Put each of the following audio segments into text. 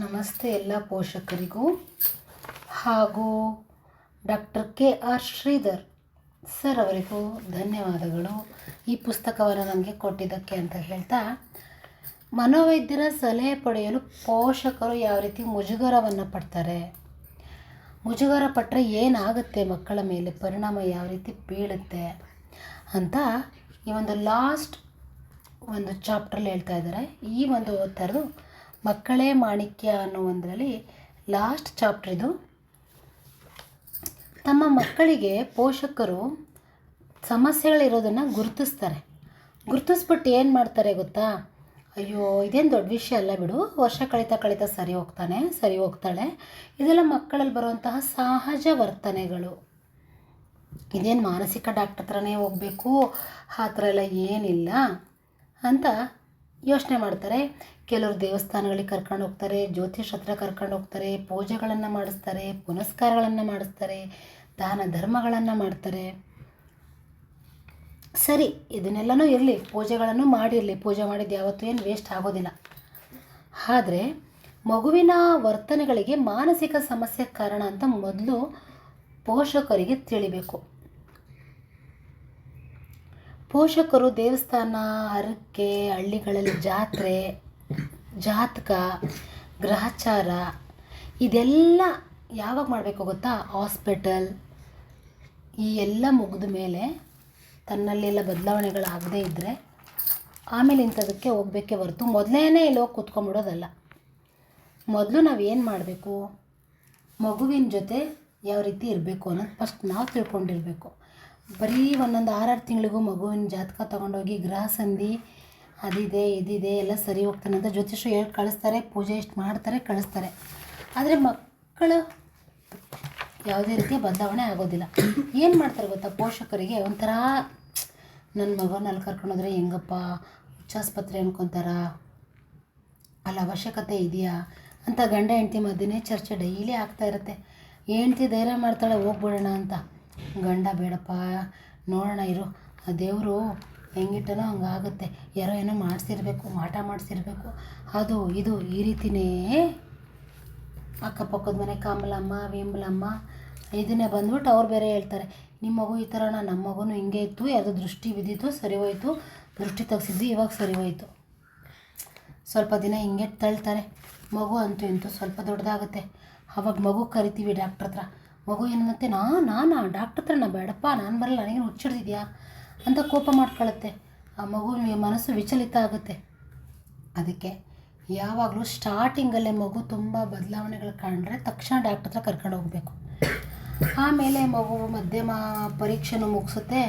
ನಮಸ್ತೆ ಎಲ್ಲ ಪೋಷಕರಿಗೂ ಹಾಗೂ doctor K R Sridhar sir ಅವರಿಗೂ ಧನ್ಯವಾದಗಳು. ಈ ಪುಸ್ತಕವನ್ನು ನನಗೆ ಕೊಟ್ಟಿದ್ದಕ್ಕೆ ಅಂತ ಹೇಳ್ತಾ, ಮನೋವೈದ್ಯರ ಸಲಹೆ ಪಡೆಯಲು ಪೋಷಕರು ಯಾವ ರೀತಿ ಮುಜುಗರವನ್ನು ಪಡ್ತಾರೆ? ಮುಜುಗರ ಪಟ್ಟರೆ ಏನಾಗುತ್ತೆ? ಮಕ್ಕಳ ಮೇಲೆ ಪರಿಣಾಮ ಯಾವ ರೀತಿ ಬೀಳುತ್ತೆ? ಅಂತ ಈ ಒಂದು ಲಾಸ್ಟ್ ಒಂದು ಚಾಪ್ಟ್ರಲ್ಲಿ ಹೇಳ್ತಾ ಇದ್ದಾರೆ. ಈ ಒಂದು ಥರದ್ದು ಮಕ್ಕಳೇ ಮಾಣಿಕ್ಯ ಅನ್ನೋ ಒಂದರಲ್ಲಿ ಲಾಸ್ಟ್ ಚಾಪ್ಟರ್ ಇದು. ತಮ್ಮ ಮಕ್ಕಳಿಗೆ ಪೋಷಕರು ಸಮಸ್ಯೆಗಳಿರೋದನ್ನು ಗುರುತಿಸ್ತಾರೆ. ಗುರುತಿಸ್ಬಿಟ್ಟು ಏನು ಮಾಡ್ತಾರೆ ಗೊತ್ತಾ? ಅಯ್ಯೋ, ಇದೇನು ದೊಡ್ಡ ವಿಷಯ ಅಲ್ಲ ಬಿಡು. ವರ್ಷ ಕಳೀತಾ ಕಳೀತಾ ಸರಿ ಹೋಗ್ತಾನೆ, ಸರಿ ಹೋಗ್ತಾಳೆ. ಇದೆಲ್ಲ ಮಕ್ಕಳಲ್ಲಿ ಬರುವಂತಹ ಸಹಜ ವರ್ತನೆಗಳು. ಇದೇನು ಮಾನಸಿಕ ಡಾಕ್ಟರ್ ಹತ್ರನೇ ಹೋಗಬೇಕು? ಆ ಥರ ಎಲ್ಲ ಏನಿಲ್ಲ ಅಂತ ಯೋಚನೆ ಮಾಡ್ತಾರೆ. ಕೆಲವರು ದೇವಸ್ಥಾನಗಳಿಗೆ ಕರ್ಕೊಂಡು ಹೋಗ್ತಾರೆ, ಜ್ಯೋತಿಷ್ ಹತ್ರ ಕರ್ಕೊಂಡು ಹೋಗ್ತಾರೆ, ಪೂಜೆಗಳನ್ನು ಮಾಡಿಸ್ತಾರೆ, ಪುನಸ್ಕಾರಗಳನ್ನು ಮಾಡಿಸ್ತಾರೆ, ದಾನ ಧರ್ಮಗಳನ್ನು ಮಾಡ್ತಾರೆ. ಸರಿ, ಇದನ್ನೆಲ್ಲನೂ ಇರಲಿ, ಪೂಜೆಗಳನ್ನು ಮಾಡಿರಲಿ. ಪೂಜೆ ಮಾಡಿದ್ದು ಯಾವತ್ತೂ ಏನು ವೇಸ್ಟ್ ಆಗೋದಿಲ್ಲ. ಆದರೆ, ಮಗುವಿನ ವರ್ತನೆಗಳಿಗೆ ಮಾನಸಿಕ ಸಮಸ್ಯೆ ಕಾರಣ ಅಂತ ಮೊದಲು ಪೋಷಕರಿಗೆ ತಿಳಿಬೇಕು. ಪೋಷಕರು ದೇವಸ್ಥಾನ, ಹರಕೆ, ಹಳ್ಳಿಗಳಲ್ಲಿ ಜಾತ್ರೆ ಜಾತಕ, ಗ್ರಹಚಾರ, ಇದೆಲ್ಲ ಯಾವಾಗ ಮಾಡಬೇಕು ಗೊತ್ತಾ? ಹಾಸ್ಪಿಟಲ್, ಈ ಎಲ್ಲ ಮುಗಿದ ಮೇಲೆ ತನ್ನಲ್ಲೆಲ್ಲ ಬದಲಾವಣೆಗಳಾಗದೇ ಇದ್ದರೆ ಆಮೇಲೆ ಇಂಥದಕ್ಕೆ ಹೋಗ್ಬೇಕೇ ಹೊರತು ಮೊದಲೇ ಇಲ್ಲಿ ಹೋಗಿ ಕೂತ್ಕೊಂಡ್ಬಿಡೋದಲ್ಲ. ಮೊದಲು ನಾವು ಏನು ಮಾಡಬೇಕು? ಮಗುವಿನ ಜೊತೆ ಯಾವ ರೀತಿ ಇರಬೇಕು ಅನ್ನೋದು ಫಸ್ಟ್ ನಾವು ತಿಳ್ಕೊಂಡಿರಬೇಕು. ಬರೀ ಒಂದೊಂದು ಆರಾರು ತಿಂಗಳಿಗೂ ಮಗುವಿನ ಜಾತಕ ತೊಗೊಂಡೋಗಿ ಗ್ರಹ ಸಂಧಿ ಅದಿದೆ, ಇದಿದೆ, ಎಲ್ಲ ಸರಿ ಹೋಗ್ತಾನೆ ಅಂತ ಹೇಳಿ ಕಳಿಸ್ತಾರೆ, ಪೂಜೆ ಇಷ್ಟು ಮಾಡ್ತಾರೆ, ಕಳಿಸ್ತಾರೆ. ಆದರೆ ಮಕ್ಕಳು ಯಾವುದೇ ರೀತಿಯ ಬದಲಾವಣೆ ಆಗೋದಿಲ್ಲ. ಏನು ಮಾಡ್ತಾರೆ ಗೊತ್ತಾ? ಪೋಷಕರಿಗೆ ಒಂಥರ ನನ್ನ ಮಗನ ಅಲ್ಲಿ ಕರ್ಕೊಂಡೋದ್ರೆ ಹೆಂಗಪ್ಪ? ಹುಚ್ಚಾಸ್ಪತ್ರೆ ಅನ್ಕೊತಾರ? ಅಲ್ಲಿ ಅವಶ್ಯಕತೆ ಇದೆಯಾ? ಅಂತ ಗಂಡ, ಹೆಂಡತಿ ಮಧ್ಯೆ ಚರ್ಚೆ ಡೈಲಿ ಆಗ್ತಾ ಇರುತ್ತೆ. ಹೆಂಡ್ತಿ ಧೈರ್ಯ ಮಾಡ್ತಾಳೆ, ಹೋಗ್ಬಿಡೋಣ ಅಂತ. ಗಂಡ ಬೇಡಪ್ಪ, ನೋಡೋಣ ಇರು. ಆ ದೇವರು ಹೆಂಗಿಟ್ಟನೋ ಹಂಗಾಗುತ್ತೆ. ಯಾರೋ ಏನೋ ಮಾಡಿಸಿರ್ಬೇಕು, ಮಾಟ ಮಾಡಿಸಿರ್ಬೇಕು. ಅದು, ಇದು ಈ ರೀತಿನೇ. ಅಕ್ಕಪಕ್ಕದ ಮನೆ ಕಮಲಮ್ಮ, ವಿಮಲಮ್ಮ ಇದನ್ನೇ ಬಂದ್ಬಿಟ್ಟು ಅವ್ರು ಬೇರೆ ಹೇಳ್ತಾರೆ. ನಿಮ್ಮ ಮಗು ಈ ಥರನ, ನಮ್ಮ ಮಗುನೂ ಹಿಂಗೆ ಇತ್ತು ಯಾವುದೋ ದೃಷ್ಟಿ ಬಿದ್ದಿತ್ತು, ಸರಿ ಹೋಯಿತು. ದೃಷ್ಟಿ ತೆಗ್ಸಿದ್ದು ಇವಾಗ ಸರಿ ಹೋಯಿತು. ಸ್ವಲ್ಪ ದಿನ ಹಿಂಗೆ ತಳ್ತಾರೆ. ಮಗು ಅಂತೂ ಇಂತೂ ಸ್ವಲ್ಪ ದೊಡ್ಡದಾಗುತ್ತೆ. ಅವಾಗ ಮಗು ಕರಿತೀವಿ ಡಾಕ್ಟ್ರ ಹತ್ರ. ಮಗು ಏನಂತೆ? ನಾ, ನಾನು? ಡಾಕ್ಟ್ರ್ ಹತ್ರ ನಾ ಬೇಡಪ್ಪ, ನಾನು ಬರಲ್ಲ ನನಗೇನು ಹುಚ್ಚಿಡ್ದಿದ್ಯಾ? ಅಂತ ಕೋಪ ಮಾಡ್ಕೊಳ್ಳುತ್ತೆ ಆ ಮಗುವಿನ ಮನಸ್ಸು ವಿಚಲಿತ ಆಗುತ್ತೆ. ಅದಕ್ಕೆ ಯಾವಾಗಲೂ ಸ್ಟಾರ್ಟಿಂಗಲ್ಲೇ ಮಗು ತುಂಬ ಬದಲಾವಣೆಗಳು ಕಂಡ್ರೆ ತಕ್ಷಣ ಡಾಕ್ಟ್ರ್ ಹತ್ರ ಕರ್ಕೊಂಡು ಹೋಗಬೇಕು. ಆಮೇಲೆ ಮಗು ಮಧ್ಯಮ ಪರೀಕ್ಷೆನೂ ಮುಗಿಸುತ್ತೆ.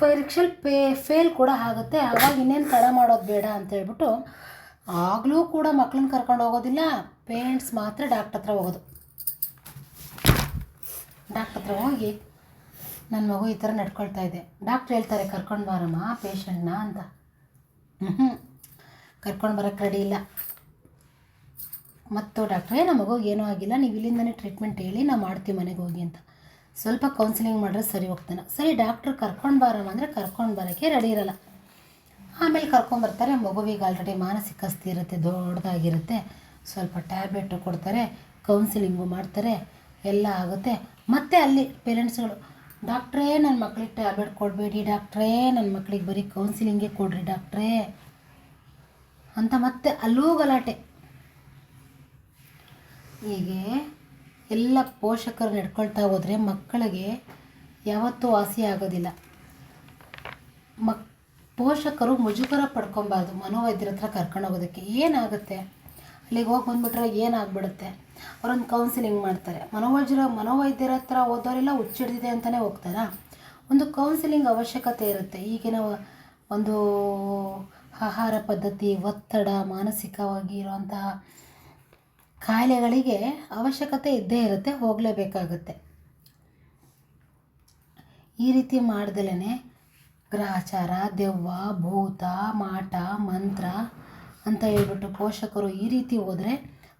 ಪರೀಕ್ಷೆಲಿ ಪೇ ಫೇಲ್ ಕೂಡ ಆಗುತ್ತೆ. ಆವಾಗ ಇನ್ನೇನು ತಡ ಮಾಡೋದು ಬೇಡ ಅಂತ ಹೇಳ್ಬಿಟ್ಟು ಆಗಲೂ ಕೂಡ ಮಕ್ಕಳನ್ನ ಕರ್ಕೊಂಡು ಹೋಗೋದಿಲ್ಲ. ಪೇರೆಂಟ್ಸ್ ಮಾತ್ರ ಡಾಕ್ಟ್ರ್ ಹತ್ರ ಹೋಗೋದು. ಡಾಕ್ಟ್ರ್ ಹತ್ರ ಹೋಗಿ ನನ್ನ ಮಗು ಈ ಥರ ನಡ್ಕೊಳ್ತಾ ಇದೆ. ಡಾಕ್ಟ್ರ್ ಹೇಳ್ತಾರೆ, ಕರ್ಕೊಂಡು ಬಾರಮ್ಮ, ಪೇಷಂಟ್ನ ಅಂತ. ಹ್ಞೂ ಕರ್ಕೊಂಡು ಬರೋಕ್ಕೆ ರೆಡಿ ಇಲ್ಲ. ಮತ್ತು ಡಾಕ್ಟ್ರೇ, ನಮ್ಮ ಮಗುಗೆ ಏನೂ ಆಗಿಲ್ಲ. ನೀವು ಇಲ್ಲಿಂದನೇ ಟ್ರೀಟ್ಮೆಂಟ್ ಹೇಳಿ, ನಾವು ಮಾಡ್ತೀವಿ ಮನೆಗೆ ಹೋಗಿ ಅಂತ. ಸ್ವಲ್ಪ ಕೌನ್ಸಿಲಿಂಗ್ ಮಾಡಿದ್ರೆ ಸರಿ ಹೋಗ್ತಾನೆ. ಸರಿ, ಡಾಕ್ಟ್ರ್, ಕರ್ಕೊಂಡು ಬಾರಮ್ಮ ಅಂದರೆ ಕರ್ಕೊಂಡು ಬರೋಕ್ಕೆ ರೆಡಿ ಇರಲ್ಲ. ಆಮೇಲೆ ಕರ್ಕೊಂಬರ್ತಾರೆ ಮಗುವಿಗೆ ಆಲ್ರೆಡಿ ಮಾನಸಿಕ ಸ್ಥಿರತೆ ದೊಡ್ಡದಾಗಿರುತ್ತೆ ಸ್ವಲ್ಪ ಟ್ಯಾಬ್ಲೆಟು ಕೊಡ್ತಾರೆ ಕೌನ್ಸಿಲಿಂಗು ಮಾಡ್ತಾರೆ. ಎಲ್ಲ ಆಗುತ್ತೆ. ಮತ್ತೆ ಅಲ್ಲಿ ಪೇರೆಂಟ್ಸ್ಗಳು ಡಾಕ್ಟ್ರೇ ನನ್ನ ಮಕ್ಳಿಗೆ ಟ್ಯಾಬ್ಲೆಟ್ ಕೊಡಬೇಡಿ, ಡಾಕ್ಟ್ರೇ ನನ್ನ ಮಕ್ಳಿಗೆ ಬರೀ ಕೌನ್ಸಿಲಿಂಗೇ ಕೊಡ್ರಿ, ಡಾಕ್ಟ್ರೇ. ಅಂತ ಮತ್ತೆ ಅಲ್ಲೂ ಗಲಾಟೆ. ಹೀಗೆ ಎಲ್ಲ ಪೋಷಕರು ನಡ್ಕೊಳ್ತಾ ಹೋದರೆ ಮಕ್ಕಳಿಗೆ ಯಾವತ್ತೂ ವಾಸಿ ಆಗೋದಿಲ್ಲ. ಮಕ್, ಪೋಷಕರು ಮುಜುಗರ ಪಡ್ಕೊಬಾರ್ದು ಮನೋವೈದ್ಯರ ಹತ್ರ ಕರ್ಕೊಂಡು ಹೋಗೋದಕ್ಕೆ. ಏನಾಗುತ್ತೆ? ಅಲ್ಲಿಗೆ ಹೋಗಿ ಬಂದುಬಿಟ್ರೆ ಏನಾಗ್ಬಿಡುತ್ತೆ ಅವರೊಂದು ಕೌನ್ಸಿಲಿಂಗ್ ಮಾಡ್ತಾರೆ. ಮನೋವೈದ್ಯರ ಮನೋವೈದ್ಯರ ಹತ್ರ ಹೋದವರೆಲ್ಲ ಹುಚ್ಚಿಡ್ದಿದೆ ಅಂತಲೇ ಹೋಗ್ತಾರಾ? ಒಂದು ಕೌನ್ಸಿಲಿಂಗ್ ಅವಶ್ಯಕತೆ ಇರುತ್ತೆ. ಈಗಿನ ಒಂದು ಆಹಾರ ಪದ್ಧತಿ, ಒತ್ತಡ, ಮಾನಸಿಕವಾಗಿ ಇರುವಂತಹ ಕಾಯಿಲೆಗಳಿಗೆ ಅವಶ್ಯಕತೆ ಇದ್ದೇ ಇರುತ್ತೆ, ಹೋಗಲೇಬೇಕಾಗುತ್ತೆ. ಈ ರೀತಿ ಮಾಡ್ದಲೇ ಗ್ರಹಚಾರ, ದೆವ್ವ, ಭೂತ, ಮಾಟ, ಮಂತ್ರ ಅಂತ ಹೇಳ್ಬಿಟ್ಟು ಪೋಷಕರು ಈ ರೀತಿ ಹೋದರೆ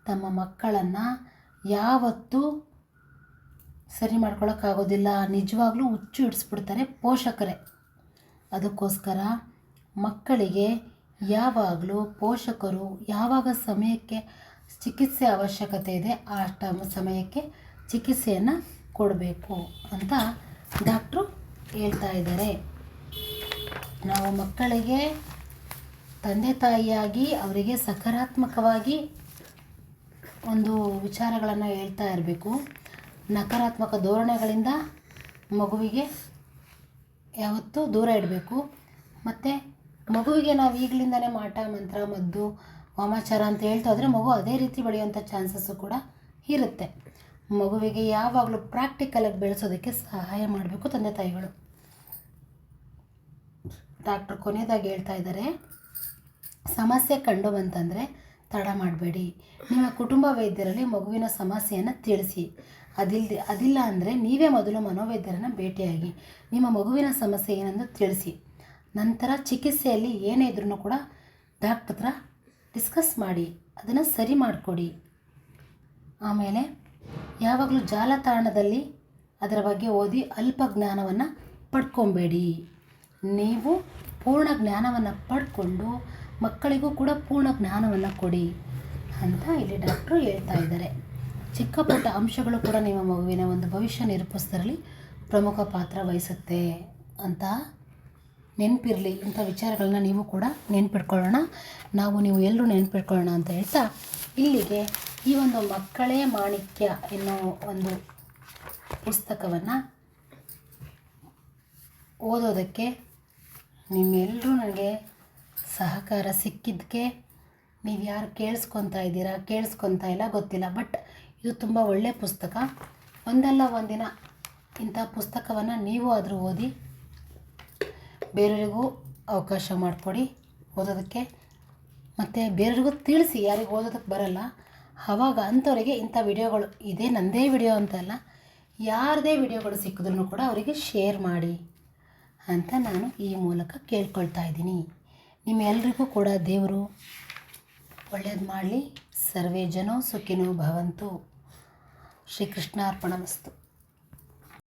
ತಮ್ಮ ಮಕ್ಕಳನ್ನು ಯಾವತ್ತೂ ಸರಿ ಮಾಡ್ಕೊಳಕ್ಕಾಗೋದಿಲ್ಲ. ನಿಜವಾಗ್ಲೂ ಹುಚ್ಚು ಹಿಡಿಸ್ಬಿಡ್ತಾರೆ ಪೋಷಕರೇ. ಅದಕ್ಕೋಸ್ಕರ ಮಕ್ಕಳಿಗೆ ಯಾವಾಗಲೂ ಪೋಷಕರು ಯಾವಾಗ ಸಮಯಕ್ಕೆ ಚಿಕಿತ್ಸೆ ಅವಶ್ಯಕತೆ ಇದೆ, ಆ ಟೈಮ್ ಸಮಯಕ್ಕೆ ಚಿಕಿತ್ಸೆಯನ್ನು ಕೊಡಬೇಕು ಅಂತ ಡಾಕ್ಟ್ರು ಹೇಳ್ತಾ ಇದ್ದಾರೆ. ನಾವು ಮಕ್ಕಳಿಗೆ ತಂದೆ ತಾಯಿಯಾಗಿ ಅವರಿಗೆ ಸಕಾರಾತ್ಮಕವಾಗಿ ಒಂದು ವಿಚಾರಗಳನ್ನು ಹೇಳ್ತಾ ಇರಬೇಕು. ನಕಾರಾತ್ಮಕ ಧೋರಣೆಗಳಿಂದ ಮಗುವಿಗೆ ಯಾವತ್ತೂ ದೂರ ಇಡಬೇಕು. ಮತ್ತು ಮಗುವಿಗೆ ನಾವು ಈಗಲಿಂದನೇ ಮಾಟ, ಮಂತ್ರ, ಮದ್ದು, ವಾಮಾಚಾರ ಅಂತ ಹೇಳ್ತಾ ಹೋದರೆ ಮಗು ಅದೇ ರೀತಿ ಬೆಳೆಯುವಂಥ ಚಾನ್ಸಸ್ಸು ಕೂಡ ಇರುತ್ತೆ. ಮಗುವಿಗೆ ಯಾವಾಗಲೂ ಪ್ರಾಕ್ಟಿಕಲಾಗಿ ಬೆಳೆಸೋದಕ್ಕೆ ಸಹಾಯ ಮಾಡಬೇಕು ತಂದೆ ತಾಯಿಗಳು. ಡಾಕ್ಟರ್ ಕೊನೆಯದಾಗಿ ಹೇಳ್ತಾ ಇದ್ದಾರೆ. ಸಮಸ್ಯೆ ಕಂಡು ಬಂತಂದರೆ ತಡ ಮಾಡಬೇಡಿ. ನಿಮ್ಮ ಕುಟುಂಬ ವೈದ್ಯರಲ್ಲಿ ಮಗುವಿನ ಸಮಸ್ಯೆಯನ್ನು ತಿಳಿಸಿ. ಅದಿಲ್ಲದೆ ಅದಿಲ್ಲ ಅಂದರೆ ನೀವೇ ಮೊದಲು ಮನೋವೈದ್ಯರನ್ನು ಭೇಟಿಯಾಗಿ ನಿಮ್ಮ ಮಗುವಿನ ಸಮಸ್ಯೆ ಏನೆಂದು ತಿಳಿಸಿ. ನಂತರ ಚಿಕಿತ್ಸೆಯಲ್ಲಿ ಏನೇ ಇದ್ರೂ ಕೂಡ ಡಾಕ್ಟ್ರ ಹತ್ರ ಡಿಸ್ಕಸ್ ಮಾಡಿ, ಅದನ್ನು ಸರಿ ಮಾಡಿಕೊಡಿ. ಆಮೇಲೆ ಯಾವಾಗಲೂ ಜಾಲತಾಣದಲ್ಲಿ ಅದರ ಬಗ್ಗೆ ಓದಿ ಅಲ್ಪ ಜ್ಞಾನವನ್ನು ಪಡ್ಕೊಬೇಡಿ. ನೀವು ಪೂರ್ಣ ಜ್ಞಾನವನ್ನು ಪಡ್ಕೊಂಡು ಮಕ್ಕಳಿಗೂ ಕೂಡ ಪೂರ್ಣ ಜ್ಞಾನವನ್ನು ಕೊಡಿ ಅಂತ ಇಲ್ಲಿ ಡಾಕ್ಟ್ರು ಹೇಳ್ತಾ ಇದ್ದಾರೆ. ಚಿಕ್ಕ ಪುಟ್ಟ ಅಂಶಗಳು ಕೂಡ ನಿಮ್ಮ ಮಗುವಿನ ಒಂದು ಭವಿಷ್ಯ ನಿರೂಪಿಸ್ತರಲ್ಲಿ ಪ್ರಮುಖ ಪಾತ್ರ ವಹಿಸುತ್ತೆ ಅಂತ ನೆನಪಿರಲಿ ಇಂಥ ವಿಚಾರಗಳನ್ನ ನೀವು ಕೂಡ ನೆನ್ಪಿಟ್ಕೊಳ್ಳೋಣ. ನಾವು ನೀವು ಎಲ್ಲರೂ ನೆನ್ಪಿಟ್ಕೊಳ್ಳೋಣ ಅಂತ ಹೇಳ್ತಾ ಇಲ್ಲಿಗೆ ಈ ಒಂದು ಮಕ್ಕಳೇ ಮಾಣಿಕ್ಯ ಎನ್ನೋ ಒಂದು ಪುಸ್ತಕವನ್ನು ಓದೋದಕ್ಕೆ ನಿಮ್ಮೆಲ್ಲರೂ ನನಗೆ ಸಹಕಾರ ಸಿಕ್ಕಿದ್ದಕ್ಕೆ ನೀವು ಯಾರು ಕೇಳಿಸ್ಕೊತಾ ಇದ್ದೀರಾ, ಕೇಳಿಸ್ಕೊತಾ ಇಲ್ಲ, ಗೊತ್ತಿಲ್ಲ. ಬಟ್ ಇದು ತುಂಬ ಒಳ್ಳೆಯ ಪುಸ್ತಕ. ಒಂದಲ್ಲ ಒಂದಿನ ಇಂಥ ಪುಸ್ತಕವನ್ನು ನೀವು ಆದರೂ ಓದಿ ಬೇರೆಯವರಿಗೂ ಅವಕಾಶ ಮಾಡಿಕೊಡಿ ಓದೋದಕ್ಕೆ. ಮತ್ತು ಬೇರೆಯವ್ರಿಗೂ ತಿಳಿಸಿ, ಯಾರಿಗೂ ಓದೋದಕ್ಕೆ ಬರಲ್ಲ. ಆವಾಗ ಅಂಥವರಿಗೆ ಇಂಥ ವಿಡಿಯೋಗಳು, ಇದೇ ನನ್ನದೇ ವಿಡಿಯೋ ಅಂತಲ್ಲ ಯಾರದೇ ವಿಡಿಯೋಗಳು ಸಿಕ್ಕಿದ್ರೂ ಕೂಡ ಅವರಿಗೆ ಶೇರ್ ಮಾಡಿ ಅಂತ ನಾನು ಈ ಮೂಲಕ ಕೇಳ್ಕೊಳ್ತಾ ಇದ್ದೀನಿ. ನಿಮ್ಮೆಲ್ರಿಗೂ ಕೂಡ ದೇವರು ಒಳ್ಳೇದು ಮಾಡಲಿ. ಸರ್ವೇ ಜನೋ ಸುಖಿನೋ ಭವಂತು. ಶ್ರೀಕೃಷ್ಣಾರ್ಪಣಮಸ್ತು.